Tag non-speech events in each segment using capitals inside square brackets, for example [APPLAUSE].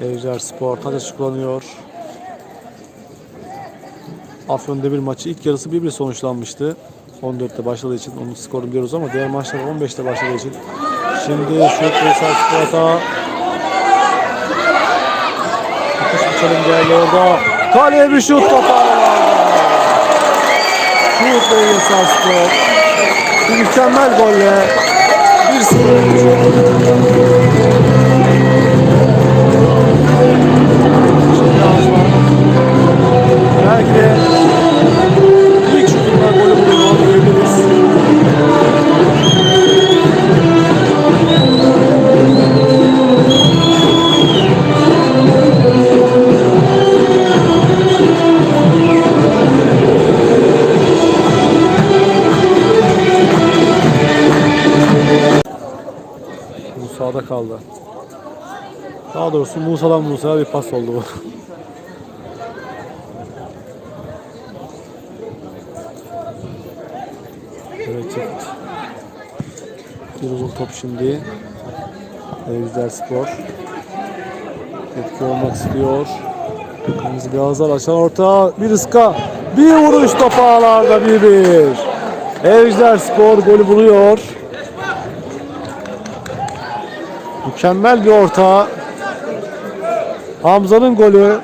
Ejder Spor taç kullanıyor. Afyon Demir maçı ilk yarısı 1-1 sonuçlanmıştı. 14'te başladığı için onun skorunu biliyoruz ama diğer maçlar 15'te başladığı için şimdi şut Veysel Spor hata. Akış uçalım geldi orada. Kaleye bir şut topu ağlarda. Şut Veysel Spor. Bir mükemmel golle 1-0 Belki de Doğrusu Musa'dan Musa'ya bir pas oldu bu. Evet çift. Bir uzun top şimdi. Ejder Spor. Etki olmak istiyor. Kırmızı beyazlar açan orta. Bir ıska. Bir vuruş top ağlarda bir bir. Ejder Spor golü buluyor. Mükemmel bir orta. Hamza'nın golü.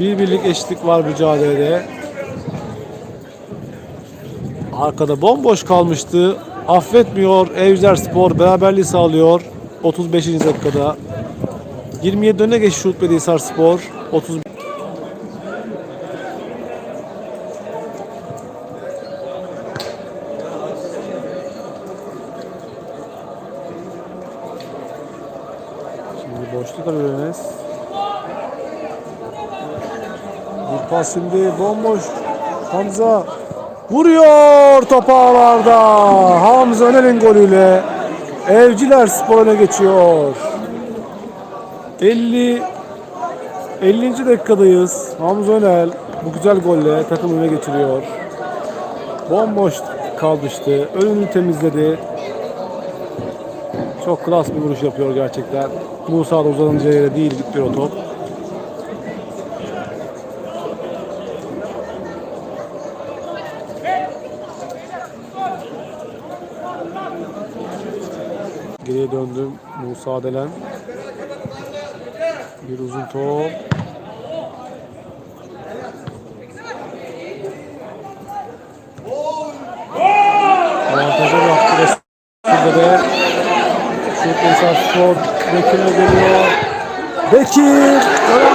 Bir birlik eşitlik var mücadelede. Arkada bomboş kalmıştı. Affetmiyor. Ejder Spor beraberliği sağlıyor. 35. dakikada. 27 öne geçti Şut Belediyesar Spor. 30 Bir pas şimdi bomboş. Hamza vuruyor top ağlarda. Hamza Öner'in golüyle Evciler Spor öne geçiyor. 50 50. dakikadayız. Hamza Öner bu güzel golle takım öne geçiriyor. Bomboş kalmıştı. Önünü temizledi. Çok klas bir vuruş yapıyor gerçekten. Musa da uzanınca yere değil gitti o top. Geriye döndüm. Musa Delen. Bir uzun top. Avantaja bıraktı ve de Şut Veysel Spor Bekir'e geliyor. Bekir! Dönen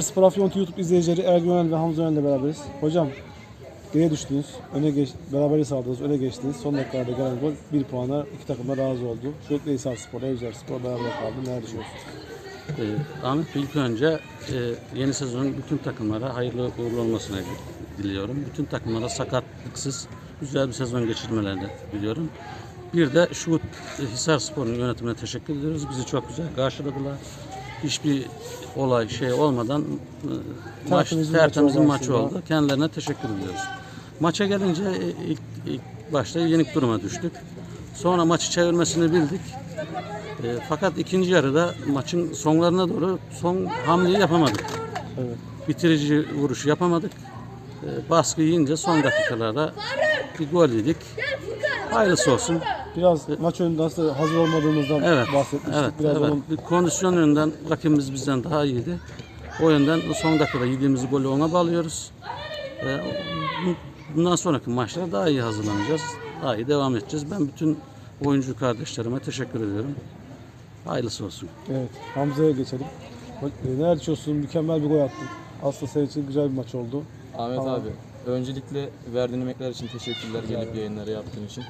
Değerli Spor Afyon YouTube izleyicileri Ergün Önel ve Hamza Önel'le beraberiz. Hocam geriye düştünüz. Öne geç, beraberi sağladınız. Öne geçtiniz. Son dakikalarda gelen gol bir puana iki takım da razı oldu. Sürekli Hisar Spor, Evcer Spor beraber kaldı. Neler düşünüyorsunuz? Ee, Ahmet ilk önce e, yeni sezonun bütün takımlara hayırlı uğurlu olmasını diliyorum. Bütün takımlara sakatlıksız güzel bir sezon geçirmelerini diliyorum. Bir de şu e, Hisar Spor'un yönetimine teşekkür ediyoruz. Bizi çok güzel karşıladılar. Hiçbir olay şey olmadan e, maç Tertemiz bir maç tertemiz bir oldu maç aslında. oldu. Kendilerine teşekkür ediyoruz. Maça gelince e, ilk, ilk başta yenik duruma düştük. Sonra maçı çevirmesini bildik. E, fakat ikinci yarıda maçın sonlarına doğru son hamleyi yapamadık. Evet. Bitirici vuruş yapamadık. E, baskı yiyince son dakikalarda bir gol yedik. Hayırlısı olsun. Biraz maç önünde aslında hazır olmadığımızdan Evet. bahsetmiştik. Evet. Biraz evet. onun kondisyon yönünden rakibimiz bizden daha iyiydi. O yönden son dakikada yediğimiz golü ona bağlıyoruz. Bu- bundan sonraki maçlara daha iyi hazırlanacağız. Daha iyi devam edeceğiz. Ben bütün oyuncu kardeşlerime teşekkür ediyorum. Hayırlısı olsun. Evet, Hamza'ya geçelim. E, Neler düşünüyorsun? Mükemmel bir gol attın. Aslında senin için güzel bir maç oldu. Ahmet Tamam. abi, öncelikle verdiğin emekler için teşekkürler gelip yayınları yaptığın için.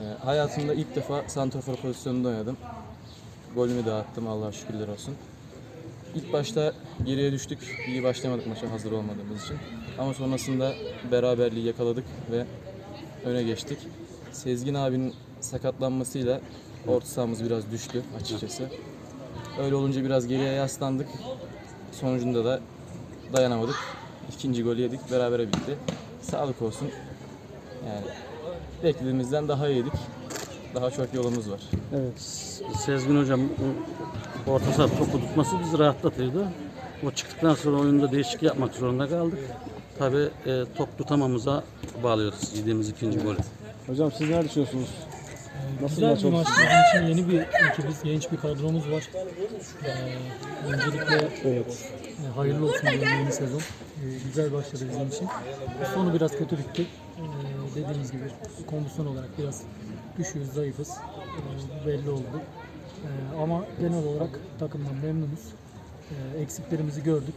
Ee, hayatımda ilk defa santrafor pozisyonunda oynadım. Golümü de attım Allah'a şükürler olsun. İlk başta geriye düştük, iyi başlamadık maça hazır olmadığımız için. Ama sonrasında beraberliği yakaladık ve öne geçtik. Sezgin abinin sakatlanmasıyla orta sahamız biraz düştü açıkçası. Öyle olunca biraz geriye yaslandık. Sonucunda da dayanamadık. İkinci golü yedik. Berabere bitti. Sağlık olsun. Yani beklediğimizden daha iyiydik. Daha çok yolumuz var. Evet. Sezgin hocam orta saha topu tutması bizi rahatlatıyordu. O çıktıktan sonra oyunda değişiklik yapmak zorunda kaldık. Tabii e, top tutamamıza bağlıyoruz yediğimiz ikinci golü. Hocam siz neler düşünüyorsunuz? Nasıl bir Güzel maç bir maç. Bizim için yeni bir ekibiz, genç bir kadromuz var. Ee, öncelikle Evet. e, hayırlı olsun diyorum yeni sezon. Ee, güzel başladı bizim için. Sonu biraz kötü bitti. Ee, dediğimiz gibi kondisyon olarak biraz düşüyoruz, zayıfız. Ee, belli oldu. Ee, ama genel olarak takımdan memnunuz. Ee, eksiklerimizi gördük.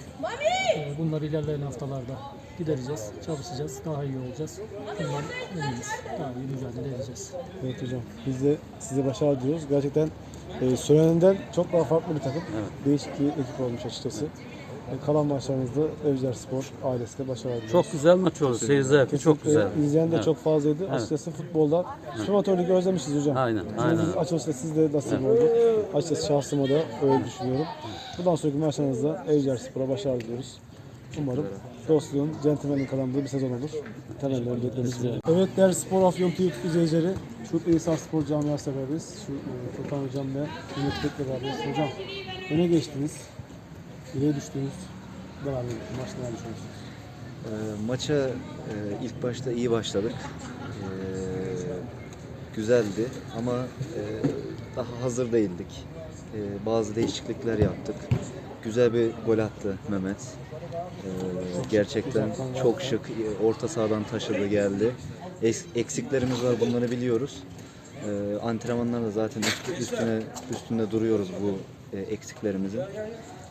Bunları ilerleyen haftalarda gidereceğiz, çalışacağız, daha iyi olacağız. Bundan eminiz. Daha iyi mücadele edeceğiz. Evet hocam. Biz de size başarılar diliyoruz. Gerçekten e, söylenenden çok daha farklı bir takım. Değişik bir ekip olmuş açıkçası. E, kalan maçlarınızda Evcer Spor ailesine başarılar diliyoruz. Çok güzel maç oldu. Seyir zevki çok güzel. İzleyen de Evet. çok fazlaydı. Açıkçası futbolda sümatörlüğü özlemişiz hocam. Aynen, aynen. Açılışta siz de nasip oldu. Açıkçası şahsıma da öyle düşünüyorum. Bundan sonraki maçlarınızda Evcer Spor'a başarılar diliyoruz. Umarım dostluğun, centilmenin kazandığı bir sezon olur. Temelli dileklerimiz bu. Evet değerli Spor Afyon TV izleyicileri, Şut İsa Spor camiasıyla beraberiz. Şu e, Furkan Hocam ve Ümit Bek'le beraberiz. Hocam öne geçtiniz, ileri düştünüz. Beraber maçta neler düşünüyorsunuz? Ee, Maça e, ilk başta iyi başladık. Ee, Güzeldi ama e, daha hazır değildik. Ee, Bazı değişiklikler yaptık. Güzel bir gol attı Mehmet. Ee, Gerçekten çok şık. e, Orta sahadan taşıdı geldi. Eksiklerimiz var bunları biliyoruz. Ee, Antrenmanlarda zaten üst- üstüne üstünde duruyoruz bu e, eksiklerimizin.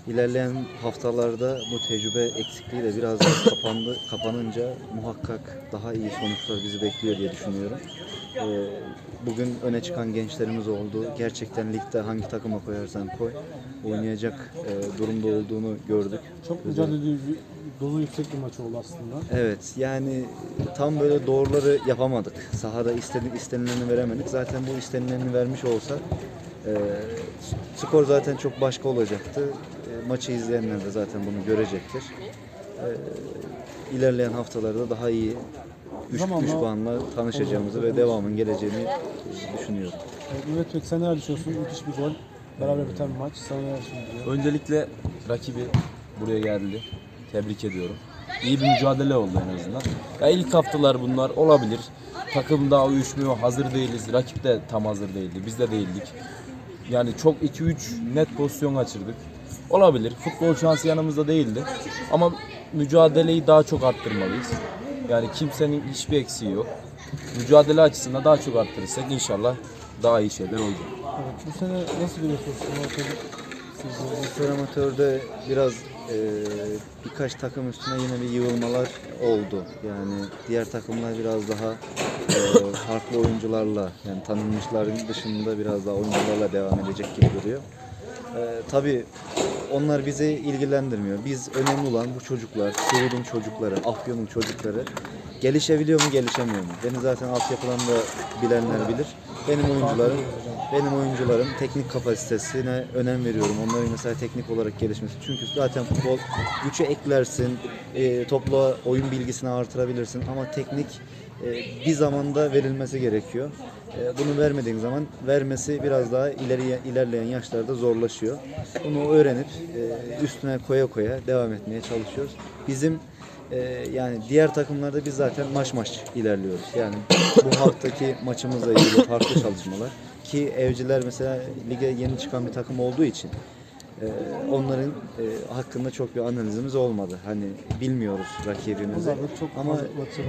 İlerleyen haftalarda bu tecrübe eksikliği de biraz daha [COUGHS] kapandı, kapanınca muhakkak daha iyi sonuçlar bizi bekliyor diye düşünüyorum. Ee, Bugün öne çıkan gençlerimiz oldu. Gerçekten ligde hangi takıma koyarsan koy oynayacak e, durumda olduğunu gördük. Çok mücadele dolu yüksek bir maç oldu aslında. Evet yani tam böyle doğruları yapamadık. Sahada istedi, istenileni veremedik. Zaten bu istenileni vermiş olsa e, skor zaten çok başka olacaktı. Maçı izleyenler de zaten bunu görecektir. E, ilerleyen haftalarda daha iyi 3 Zamanla- puanla tanışacağımızı ve devamın geleceğini düşünüyorum. Evet, Ümit Bek sen neler düşünüyorsun? Müthiş bir gol. Beraber biten bir maç. Sana neler düşünüyorsun? Öncelikle rakibi buraya geldi. Tebrik ediyorum. İyi bir mücadele oldu en azından. Ya ilk haftalar bunlar olabilir. Takım daha uyuşmuyor, hazır değiliz. Rakip de tam hazır değildi. Biz de değildik. Yani çok 2-3 net pozisyon kaçırdık. Olabilir. Futbol şansı yanımızda değildi. Ama mücadeleyi daha çok arttırmalıyız. Yani kimsenin hiçbir eksiği yok. Mücadele açısından daha çok arttırırsak inşallah daha iyi şeyler olacak. Evet, bu sene nasıl görüyorsunuz? Sizce? Amatör amatörde biraz e, birkaç takım üstüne yine bir yığılmalar oldu. Yani diğer takımlar biraz daha e, farklı oyuncularla yani tanınmışların dışında biraz daha oyuncularla devam edecek gibi duruyor. E, tabii onlar bizi ilgilendirmiyor. Biz önemli olan bu çocuklar, Suud'un çocukları, Afyon'un çocukları gelişebiliyor mu, gelişemiyor mu? Beni zaten altyapıdan da bilenler bilir. Benim oyuncularım, benim oyuncularım teknik kapasitesine önem veriyorum. Onların mesela teknik olarak gelişmesi. Çünkü zaten futbol güçü eklersin, e, topla oyun bilgisini artırabilirsin ama teknik e, bir zamanda verilmesi gerekiyor. E, bunu vermediğin zaman vermesi biraz daha ileriye ilerleyen yaşlarda zorlaşıyor. Bunu öğrenip e, üstüne koya koya devam etmeye çalışıyoruz. Bizim e, yani diğer takımlarda biz zaten maç maç ilerliyoruz. Yani bu haftaki maçımızla ilgili farklı çalışmalar ki evciler mesela lige yeni çıkan bir takım olduğu için e, e, onların e, hakkında çok bir analizimiz olmadı. Hani bilmiyoruz rakibimizi. Çok Ama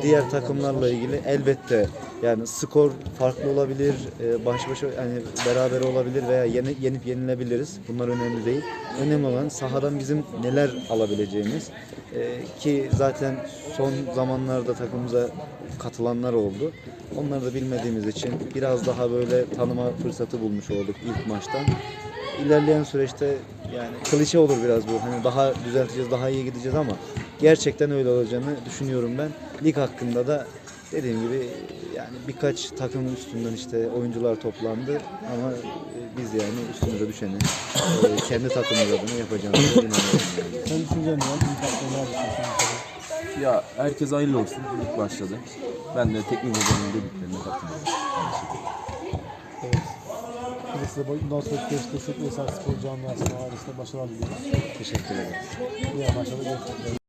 diğer takımlarla ilgili elbette yani skor farklı olabilir, e, baş başa hani beraber olabilir veya yeni, yenip yenilebiliriz. Bunlar önemli değil. Önemli olan sahadan bizim neler alabileceğimiz E, ki zaten son zamanlarda takımımıza katılanlar oldu. Onları da bilmediğimiz için biraz daha böyle tanıma fırsatı bulmuş olduk ilk maçtan. İlerleyen süreçte yani klişe olur biraz bu. Hani daha düzelteceğiz, daha iyi gideceğiz ama gerçekten öyle olacağını düşünüyorum ben. Lig hakkında da dediğim gibi yani birkaç takım üstünden işte oyuncular toplandı ama e, biz yani üstümüze düşeni e, kendi takımımız adına yapacağımıza inanıyorum. Yani. Sen düşüncen? Ya herkes hayırlı olsun. İlk başladı. Ben de teknik hocanın dediklerine katılıyorum. Size bundan sonra Beşiktaş Eser Spor Camiası'na ailesine başarılar diliyoruz. Teşekkür ederim. Görüşmek üzere.